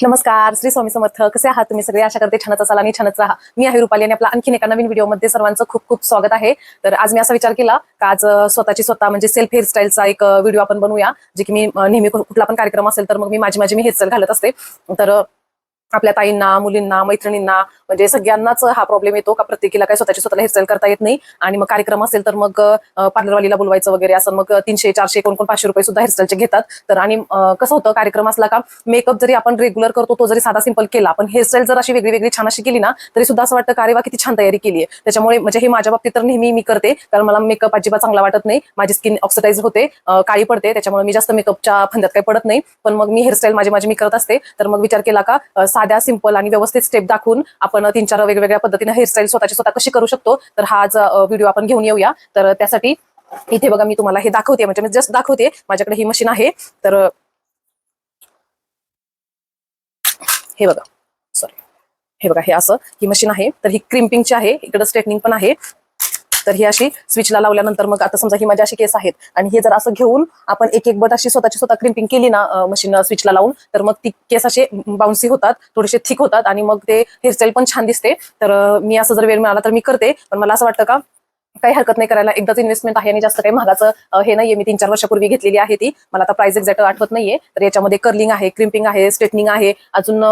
नमस्कार श्री स्वामी समर्थ. कसे आहात तुम्ही सगळे? आशा करते छानच असाल आणि छानच राहा. मी आहे रुपाली आणि आपला आणखीन एका नवीन व्हिडिओमध्ये सर्वांचं खूप खूप स्वागत आहे. तर आज मी असा विचार केला का आज स्वतःची स्वतः म्हणजे सेल्फ हेअरस्टाईलचा एक व्हिडिओ आपण बनवूया जे की मी नेहमी कुठला पण कार्यक्रम असेल तर मग मी माझी माझी मी हेअरस्टाईल घालत असते. तर आपल्या ताईंना मुलींना मैत्रिणींना म्हणजे सगळ्यांनाच हा प्रॉब्लेम येतो का प्रत्येकीला काय स्वतःची स्वतःला हेअरस्टाईल करता येत नाही. आणि मग कार्यक्रम असेल तर मग पार्लरवालीला बोलवायचं वगैरे असं मग तीनशे चारशे कोण कोण पाचशे रुपये सुद्धा हेअरस्टाईलचे घेतात. तर आणि कसं होतं कार्यक्रम असला का मेकअप जरी आपण रेग्युलर करतो तो जरी साधा सिंपल केला पण हेअरस्टाईल जर अशी वेगळी वेगळी छान अशी केली ना तरी सुद्धा असं वाटतं का अरे वा किती छान तयारी केली आहे त्याच्यामुळे म्हणजे हे माझ्या बाबतीत तर नेहमी मी करते कारण मला मेकअप अजिबात चांगला वाटत नाही. माझी स्किन ऑक्सिडाईज होते काळी पडते त्याच्यामुळे मी जास्त मेकअपच्या फंद्यात काही पडत नाही. पण मग मी हेअरस्टाईल माझी माझी मी करत असते. तर मग विचार केला का साध्या सिंपल आणि व्यवस्थित स्टेप दाखवून आपण तीन चार वेगवेगळ्या पद्धतीने हेअरस्टाईल स्वतःची स्वतः कशी करू शकतो तर हा आज व्हिडिओ आपण घेऊन येऊया. तर त्यासाठी इथे बघा मी तुम्हाला हे दाखवते म्हणजे मी जस्ट दाखवते. माझ्याकडे ही मशीन आहे. तर हे बघा. सॉरी हे बघा हे असं. ही मशीन आहे. तर ही क्रिम्पिंगची आहे. इकडे स्ट्रेटनिंग पण आहे. तर ही अशी स्विचला लावल्यानंतर मग आता समजा ही माझी अशी केस आहेत. आणि हे जर असं घेऊन आपण एक एक बट अशी स्वतःची स्वतः क्रिम्पिंग केली ना मशीन स्विचला लावून तर मग ती केस असे बाउन्सी होतात थोडेसे थिक होतात आणि मग ते हेअरस्टाईल पण छान दिसते. तर मी असं जर वेळ मिळाला तर मी करते. पण मला असं वाटतं का काही हरकत नाही करायला. एकदाच इन्व्हेस्टमेंट आहे आणि जास्त काही महागाचं हे नाहीये. मी तीन चार वर्षापूर्वी घेतलेली आहे ती. मला आता प्राइस एक्झॅक्ट आठवत नाहीये. तर याच्यामध्ये कर्लिंग आहे क्रिम्पिंग आहे स्ट्रेटनिंग आहे. अजून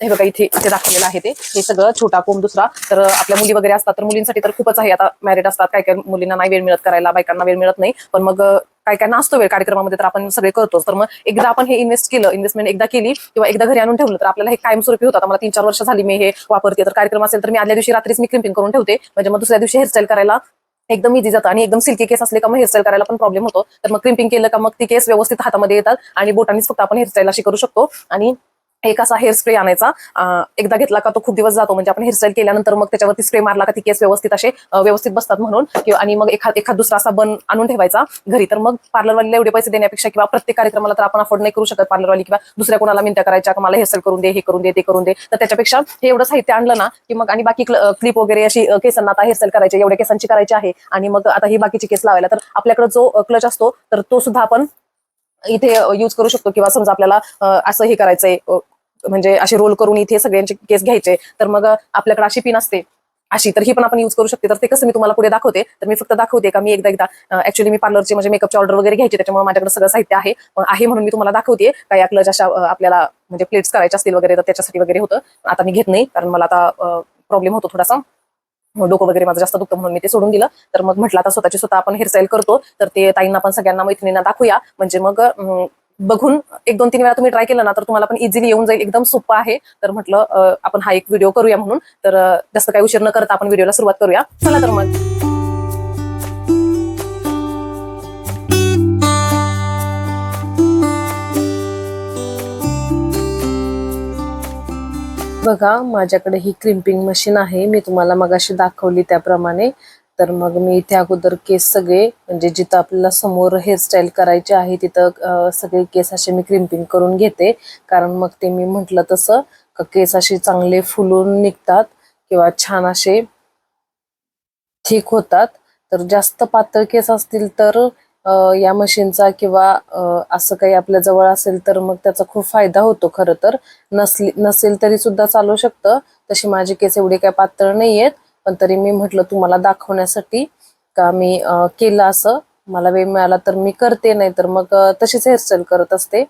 हे बघा इथे इथे दाखवलेलं आहे ते. हे सगळं छोटा कोंब दुसरा. तर आपल्या मुली वगैरे असतात तर मुलींसाठी तर खूपच आहे. आता मॅरिड असतात काय काय मुलींना नाही वेळ मिळत करायला बायकांना वेळ मिळत नाही. पण मग काय काय नसतो वेळ कार्यक्रमामध्ये तर आपण सगळे करतो तर मग एकदा आपण हे इन्व्हेस्ट केलं इन्व्हेस्टमेंट एकदा केली किंवा एकदा घरी आणून ठेवलं तर आपल्याला हे कायमस्वरूपी होतात मला तीन चार वर्ष झाली मी हे वापरते. तर कार्यक्रम असेल तर मी आदल्या दिवशी रात्रीच मी क्रिम्पिंग करून ठेवते. म्हणजे मग दुसऱ्या दिवशी हेअरस्टाईल करायला एकदम इझी जातं. आणि एकदम सिल्की केस असले का मग हेअरस्टाईल करायला पण प्रॉब्लेम होतो. तर मग क्रिम्पिंग केलं का मग ती केस व्यवस्थित हातामध्ये येतात. आणि बोटांनीच फक्त आपण हेअरस्टाईल अशी करू शकतो. आणि एक असा हेअर स्प्रे आणायचा. एकदा घेतला का तो खूप दिवस जातो. म्हणजे आपण हेअरस्टाईल केल्यानंतर मग त्याच्यावरती स्प्रे मारला का ती केस व्यवस्थित असे व्यवस्थित बसतात म्हणून. किंवा आणि मग एखाद एखाद दुसरा असा बन आणून ठेवायचा घरी. तर मग पार्लरवालीला एवढे पैसे देण्यापेक्षा किंवा प्रत्येक कार्यक्रमाला तर आपण अफोर्ड नाही करू शकत पार्लरवाली किंवा दुसऱ्या कोणाला मिनत्या करायच्या का मला हेअरस्टाईल करून दे हे करून दे ते करून दे. तर त्याच्यापेक्षा हे एवढं साहित्य आणलं ना की मग आणि बाकी क्लिप वगैरे अशी केसांना आता हेअरस्टाईल करायची एवढ्या केसांची करायची आहे. आणि मग आता ही बाकीची केस लावायला. तर आपल्याकडे जो क्लच असतो तर तो सुद्धा आपण इथे यूज करू शकतो. किंवा समजा आपल्याला असं हे करायचंय म्हणजे असे रोल करून इथे सगळ्यांचे केस घ्यायचे तर मग आपल्याकडे अशी पिन असते. अशी तर ही पण आपण यूज करू शकते. तर ते कसं मी तुम्हाला पुढे दाखवते. तर मी फक्त दाखवते का मी एकदा एकदा ऍक्च्युली मी पार्लरचे म्हणजे मेकअपची ऑर्डर वगैरे घ्यायची त्याच्यामुळे माझ्याकडे सगळं साहित्य आहे. आहे म्हणून मी तुम्हाला दाखवते काय या क्लच अशा आपल्याला म्हणजे प्लेट्स करायच्या असतील वगैरे तर त्याच्यासाठी वगैरे होतं. आता मी घेत नाही कारण मला आता प्रॉब्लेम होतो थोडासा. डोकं वगैरे माझं जास्त दुखतं म्हणून मी ते सोडून दिलं. तर मग म्हटलं आता स्वतःची स्वतः आपण हेअरस्टाईल करतो. तर ते ताईंना पण सगळ्यांना मैत्रिणींना दाखवूया. म्हणजे मग अं, बघून एक दोन तीन वेळा तुम्ही ट्राय केलं ना तर तुम्हाला पण इझिली येऊन जाईल. एकदम सोपं आहे. तर म्हटलं आपण हा एक व्हिडिओ करूया म्हणून. तर जास्त काही उशीर न करता आपण व्हिडिओला सुरुवात करूया. चला तर मग. बघा माझ्याकडे ही क्रिम्पिंग मशीन आहे. मी तुम्हाला मगाशी दाखवली त्याप्रमाणे. तर मग मी इथे अगोदर केस सगळे म्हणजे जिथं आपल्याला समोर हेअरस्टाईल करायचे आहे तिथं सगळे केस असे मी क्रिम्पिंग करून घेते. कारण मग ते मी म्हटलं तसं का केस असे चांगले फुलून निघतात किंवा छान असे ठीक होतात. तर जास्त पातळ केस असतील तर या मशीनचा किंवा असं काही आपल्या जवळ असेल तर मग त्याचा खूप फायदा होतो खरं तर. नसली नसेल तरी सुद्धा चालू शकतं. तशी माझे केस एवढे काही पातळ नाही आहेत पण तरी मी म्हटलं तुम्हाला दाखवण्यासाठी का मी केलं असं? मला वेळ मिळाला तर मी करते नाही तर मग तशीच हेअरस्टाईल करत असते.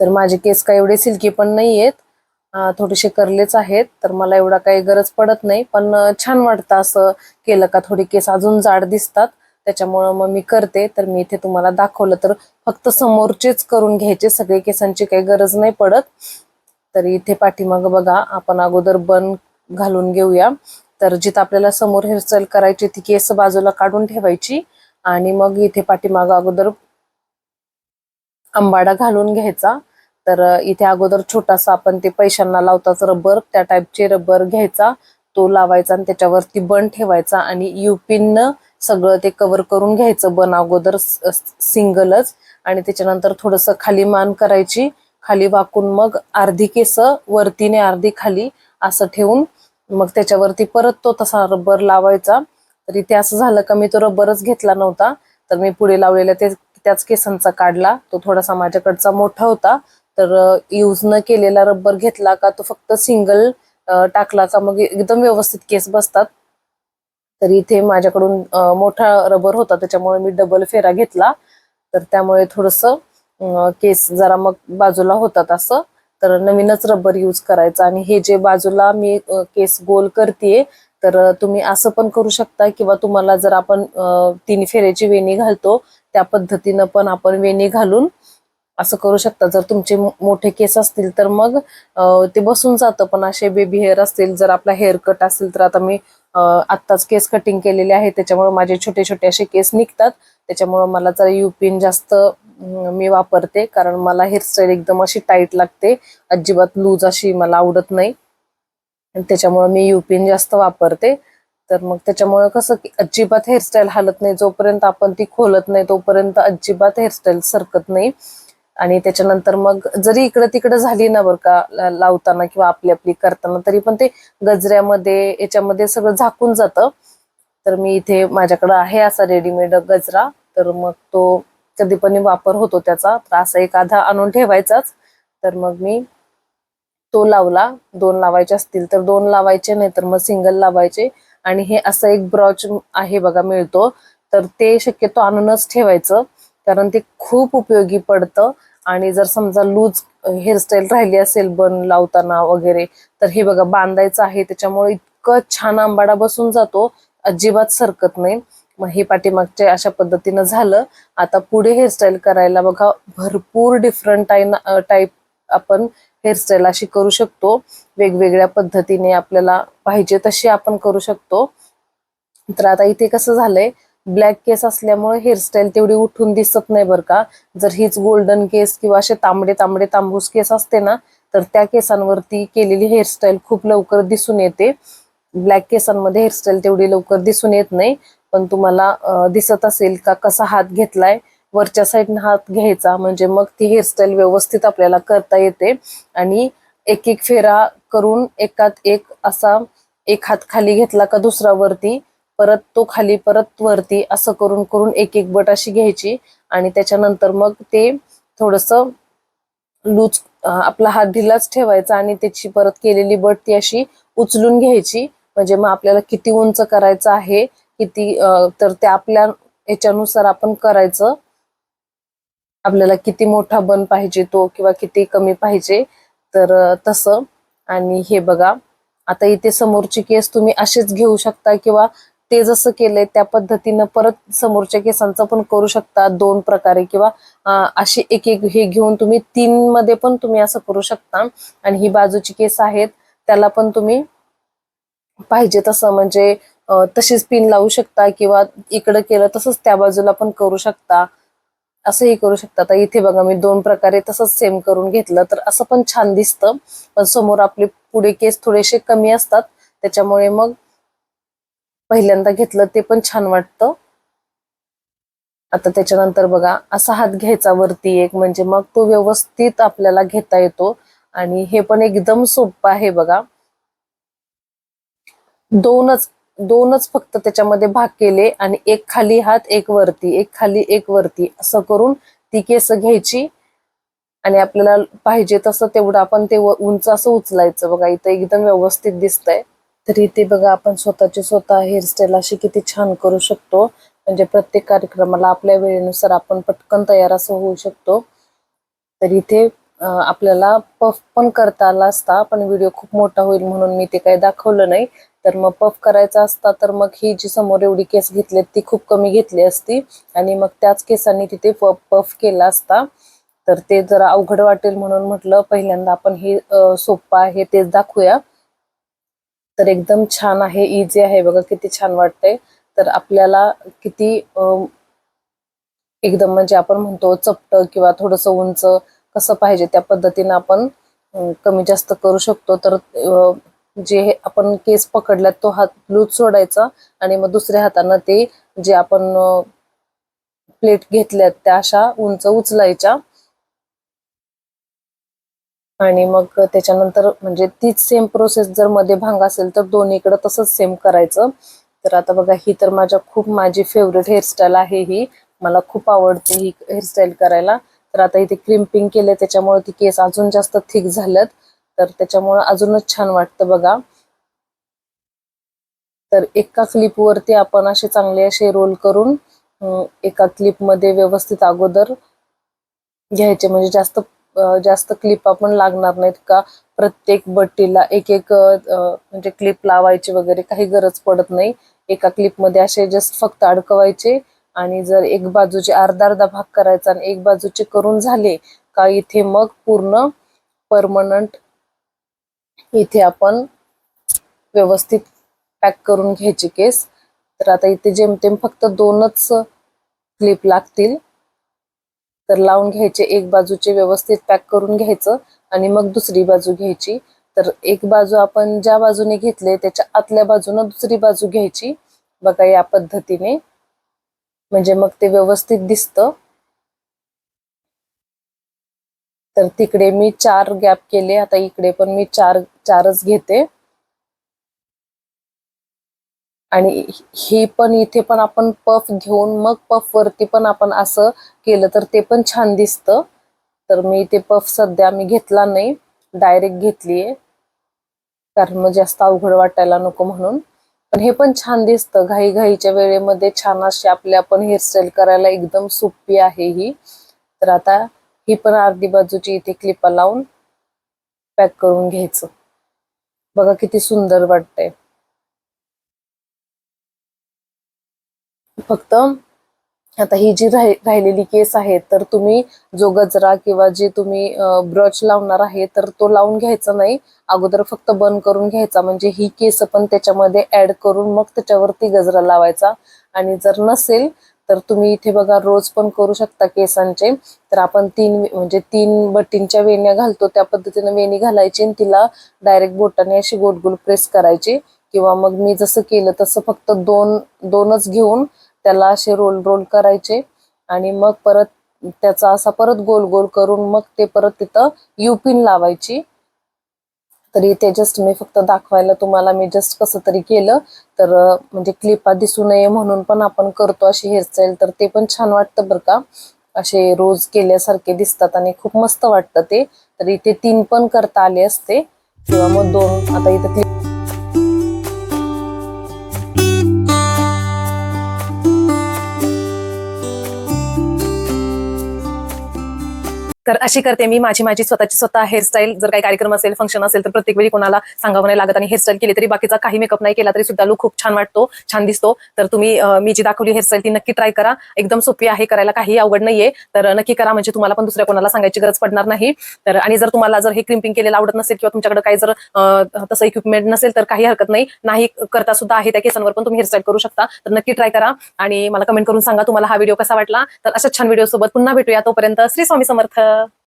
तर माझे केस काय एवढे सिल्की पण नाही आहेत थोडेसे करलेच आहेत तर मला एवढा काही गरज पडत नाही. पण छान वाटतं असं केलं का थोडी केस अजून जाड दिसतात. त्याच्यामुळं मग मी करते. तर मी इथे तुम्हाला दाखवलं तर फक्त समोरचेच करून घ्यायचे. सगळे केसांची काही गरज नाही पडत. तर इथे पाठीमाग बघा आपण अगोदर बन घालून घेऊया. तर जिथं आपल्याला समोर हेअरस्टाईल करायची ती केस बाजूला काढून ठेवायची आणि मग इथे पाठीमाग अगोदर आंबाडा घालून घ्यायचा. तर इथे अगोदर छोटासा आपण ते पैशांना लावताच रबर त्या टाईपचे रबर घ्यायचा. तो लावायचा आणि त्याच्यावरती बन ठेवायचा आणि युपिन सगळं ते कव्हर करून घ्यायचं बन अगोदर सिंगलच आणि त्याच्यानंतर थोडस खाली मान करायची. खाली वाकून मग अर्धी केस वरतीने अर्धी खाली असं ठेवून मग त्याच्यावरती परत तो तसा रबर लावायचा. तर इथे असं झालं का मी तो रबरच घेतला नव्हता. तर मी पुढे लावलेला ते त्याच केसांचा काढला. तो थोडासा माझ्याकडचा मोठा होता. तर यूज न केलेला रबर घेतला का तो फक्त सिंगल टाकला का मग एकदम व्यवस्थित केस बसतात. तर इथे माझ्याकडून मोठा रबर होता. त्याच्यामुळे मी डबल फेरा घेतला. तर त्यामुळे थोडस केस जरा मग बाजूला होतात असं. तर नवीनच रबर यूज करायचा. आणि हे जे बाजूला मी केस गोल करतेय तर तुम्ही असं पण करू शकता किंवा तुम्हाला जर आपण तीन फेऱ्याची वेणी घालतो त्या पद्धतीनं पण आपण वेणी घालून असं करू शकता. जर तुमचे मोठे केस असतील तर मग ते बसून जातं. पण असे बेबी हेअर असतील जर आपला हेअर कट असेल तर आता मी आत्ताच केस कटिंग केलेले आहे. त्याच्यामुळे माझे छोटे छोटे असे केस निघतात. त्याच्यामुळे मला जरा युपिन जास्त मी वापरते कारण मला हेअरस्टाईल एकदम अशी टाईट लागते. अजिबात लूज अशी मला आवडत नाही. त्याच्यामुळे मी युपिन जास्त वापरते. तर मग त्याच्यामुळे कसं की अजिबात हेअरस्टाईल हालत नाही. जोपर्यंत आपण ती खोलत नाही तोपर्यंत अजिबात हेअरस्टाईल सरकत नाही. आणि त्याच्यानंतर मग जरी इकडं तिकडं झाली ना बरं का लावताना किंवा आपली आपली करताना तरी पण ते गजऱ्यामध्ये याच्यामध्ये सगळं झाकून जातं. तर मी इथे माझ्याकडं आहे असा रेडीमेड गजरा. तर मग तो कधी पण वापर होतो त्याचा. तर असा एक आधा आणून ठेवायचाच. तर मग मी तो लावला. दोन लावायचे असतील तर दोन लावायचे नाही तर मग सिंगल लावायचे. आणि हे असं एक ब्रॉच आहे बघा मिळतो. तर ते शक्यतो आणूनच ठेवायचं. कारण ते खूप उपयोगी पडतं. आणि जर समजा लूज हेअरस्टाईल राहिली असेल बन लावताना वगैरे तर हे बघा बांधायचं आहे. त्याच्यामुळे इतकं छान आंबाडा बसून जातो. अजिबात सरकत नाही. मग हे पाठीमागचे अशा पद्धतीनं झालं. आता पुढे हेअरस्टाईल करायला बघा भरपूर डिफरंट टाईप आपण हेअरस्टाईल अशी करू शकतो. वेगवेगळ्या पद्धतीने आपल्याला पाहिजे तशी आपण करू शकतो. तर आता इथे कसं झालंय ब्लॅक केस असल्यामुळे हेअरस्टाईल तेवढी उठून दिसत नाही बरं का. जर हीच गोल्डन केस किंवा असे तांबडे तांबडे तांबूस केस असते ना तर त्या केसांवरती केलेली हेअरस्टाईल खूप लवकर दिसून येते. ब्लॅक केसांमध्ये हेअरस्टाईल तेवढी लवकर दिसून येत नाही. पण तुम्हाला दिसत असेल का? कसा हात घेतलाय? वरच्या साईडनं हात घ्यायचा म्हणजे मग ती हेअरस्टाईल व्यवस्थित आपल्याला करता येते. आणि एक एक फेरा करून एकात एक असा एक हात खाली घेतला का दुसरा वरती परत तो खाली परत वरती असं करून करून एक एक बट अशी घ्यायची. आणि त्याच्यानंतर मग ते थोडस लूज आपला हात ढिलाच ठेवायचा आणि त्याची परत केलेली बट ती अशी उचलून घ्यायची. म्हणजे मग आपल्याला किती उंच करायचं आहे किती तर ते आपल्या याच्यानुसार आपण करायचं. आपल्याला किती मोठा बन पाहिजे तो किंवा किती कमी पाहिजे तर तसं. आणि हे बघा आता इथे समोरची केस तुम्ही असेच घेऊ शकता किंवा ते जसं केलंय त्या पद्धतीनं परत समोरच्या केसांचं पण करू शकता दोन प्रकारे किंवा अशी एक एक हे घेऊन तुम्ही तीन मध्ये पण तुम्ही असं करू शकता. आणि ही बाजूची केस आहेत त्याला पण तुम्ही पाहिजे तसं. म्हणजे तशीच पिन लावू शकता किंवा इकडं केलं तसंच त्या बाजूला पण करू शकता. असंही करू शकता. आता इथे बघा मी दोन प्रकारे तसंच सेम करून घेतलं तर असं पण छान दिसतं. पण समोर आपले पुढे केस थोडेसे कमी असतात. त्याच्यामुळे मग पहिल्यांदा घेतलं ते पण छान वाटतं. आता त्याच्यानंतर बघा असा हात घ्यायचा वरती एक म्हणजे मग तो व्यवस्थित आपल्याला घेता येतो. आणि हे पण एकदम सोपं आहे बघा. दोनच दोनच फक्त त्याच्यामध्ये भाग केले आणि एक खाली हात एक वरती एक खाली एक वरती असं करून ती केस घ्यायची. आणि आपल्याला पाहिजे तसं तेवढं आपण ते उंच असं उचलायचं. बघा इथं एकदम व्यवस्थित दिसतंय. तरी ते बघा आपण स्वतःची स्वतः हेअरस्टाईल अशी किती छान करू शकतो. म्हणजे प्रत्येक कार्यक्रमाला आपल्या वेळेनुसार आपण पटकन तयार असं होऊ शकतो. तर इथे आपल्याला पफ पण करता आला असता पण व्हिडिओ खूप मोठा होईल म्हणून मी ते काही दाखवलं नाही. तर मग पफ करायचा असता तर मग ही जी समोर एवढी केस घेतली ती खूप कमी घेतली असती. आणि मग त्याच केसांनी तिथे पफ पफ केला असता. तर ते जरा अवघड वाटेल म्हणून म्हटलं पहिल्यांदा आपण हे सोपं आहे तेच दाखवूया. तर एकदम छान आहे इझी आहे. बघा किती छान वाटतंय. तर आपल्याला किती एकदम म्हणजे आपण म्हणतो चपट किंवा थोडस उंच कसं पाहिजे त्या पद्धतीने आपण कमी जास्त करू शकतो. तर जे आपण केस पकडल्यात तो हात लूज सोडायचा आणि मग दुसऱ्या हातानं ते जे आपण प्लेट घेतल्यात त्या अशा उंच उचलायच्या. आणि मग त्याच्यानंतर म्हणजे तीच सेम प्रोसेस जर मध्ये भांग असेल तर दोन्हीकडे तसंच सेम करायचं. तर आता बघा ही तर माझ्या खूप माझी फेवरेट हेअरस्टाईल आहे ही. मला खूप आवडते ही हेअरस्टाईल करायला. तर आता इथे क्रिम्पिंग केले त्याच्यामुळे ती केस अजून जास्त थिक झाल्यात. तर त्याच्यामुळं अजूनच छान वाटतं बघा. तर एका क्लिपवरती आपण असे चांगले असे रोल करून एका क्लिपमध्ये व्यवस्थित अगोदर घ्यायचे. म्हणजे जास्त जास्त क्लिप आपण लागणार नाहीत का? प्रत्येक बट्टीला एक एक म्हणजे क्लिप लावायची वगैरे काही गरज पडत नाही. एका क्लिपमध्ये असे जस्ट फक्त अडकवायचे आणि जर एक बाजूचे अर्धा अर्धा भाग करायचा आणि एक बाजूचे करून झाले का इथे मग पूर्ण परमनंट इथे आपण व्यवस्थित पॅक करून घ्यायचे केस. तर आता इथे जेमतेम फक्त दोनच क्लिप लागतील. तर लावून घ्यायचे एक बाजूचे व्यवस्थित पॅक करून घ्यायचं आणि मग दुसरी बाजू घ्यायची. तर एक बाजू आपण ज्या बाजूने घेतले त्याच्या आतल्या बाजूनं दुसरी बाजू घ्यायची. बघा या पद्धतीने. म्हणजे मग ते व्यवस्थित दिसतं. तर तिकडे मी चार गॅप केले. आता इकडे पण मी चार चारच घेते. आणि ही पण इथे पण आपण पफ घेऊन मग पफ वरती पण आपण असं केलं तर ते पण छान दिसतं. तर मी ते पफ सध्या मी घेतला नाही. डायरेक्ट घेतलीये. कारण मग जास्त अवघड वाटायला नको म्हणून. पण हे पण छान दिसतं. घाई घाईच्या वेळेमध्ये छान अशी आपली आपण हेअरस्टाईल करायला एकदम सोपी आहे ही. तर आता ही पण अर्धी बाजूची इथे क्लिपा लावून पॅक करून घ्यायचं. बघा किती सुंदर वाटतंय. फक्त आता ही जी राहि- राहिलेली केस आहे तर तुम्ही जो गजरा किंवा जे तुम्ही ब्रश लावणार आहे तर तो लावून घ्यायचा नाही. अगोदर फक्त बंद करून घ्यायचा. म्हणजे ही केस पण त्याच्यामध्ये ऍड करून मग त्याच्यावरती गजरा लावायचा. आणि जर नसेल तर तुम्ही इथे बघा रोज पण करू शकता केसांचे. तर आपण तीन म्हणजे तीन बट्टींच्या वेण्या घालतो. त्या पद्धतीने वेणी घालायची आणि तिला डायरेक्ट बोटाने अशी गोल गोल प्रेस करायची. किंवा मग मी जसं केलं तसं फक्त दोन दोनच घेऊन त्याला असे रोल रोल करायचे. आणि मग परत त्याचा असा परत गोल गोल करून मग ते परत तिथं युपिन लावायची. तरी ते जस्ट मी फक्त दाखवायला तुम्हाला मी जस्ट कसं तरी केलं. तर म्हणजे क्लिपा दिसू नये म्हणून पण आपण करतो अशी हेअरस्टाईल तर ते पण छान वाटतं बरं का. असे रोज केल्यासारखे दिसतात आणि खूप मस्त वाटतं ते. तर इथे तीन पण करता आले असते. किंवा मग दोन आता इथे तर अशी करते मी. माझी माझी स्वतःची स्वतः हेअरस्टाईल जर काही कार्यक्रम असेल फंक्शन असेल तर प्रत्येक वेळी कोणाला सांगावं नाही लागत आणि हेअरस्टाईल केली तरी बाकीचा काही मेकअप नाही केला तरी सुद्धा लुक खूप छान वाटतो छान दिसतो. तर तुम्ही मी जी दाखवली हेअरस्टाईल ती नक्की ट्राय करा. एकदम सोपी आहे करायला काही अवघड नाहीये. तर नक्की करा. म्हणजे तुम्हाला पण दुसऱ्या कोणाला सांगायची गरज पडणार नाही. तर आणि जर तुम्हाला जर हे क्रिम्पिंग केलेलं आवडत नसेल किंवा तुमच्याकडे काही जर तसं इक्विपमेंट नसेल तर काही हरकत नाही. नाही करता सुद्धा आहे त्या केसांवर पण तुम्ही हेअरस्टाईल करू शकता. तर नक्की ट्राय करा आणि मला कमेंट करून सांगा तुम्हाला हा व्हिडिओ कसा वाटला. तर अशा छान व्हिडिओ सोबत पुन्हा भेटूया. तोपर्यंत श्री स्वामी समर्थ. the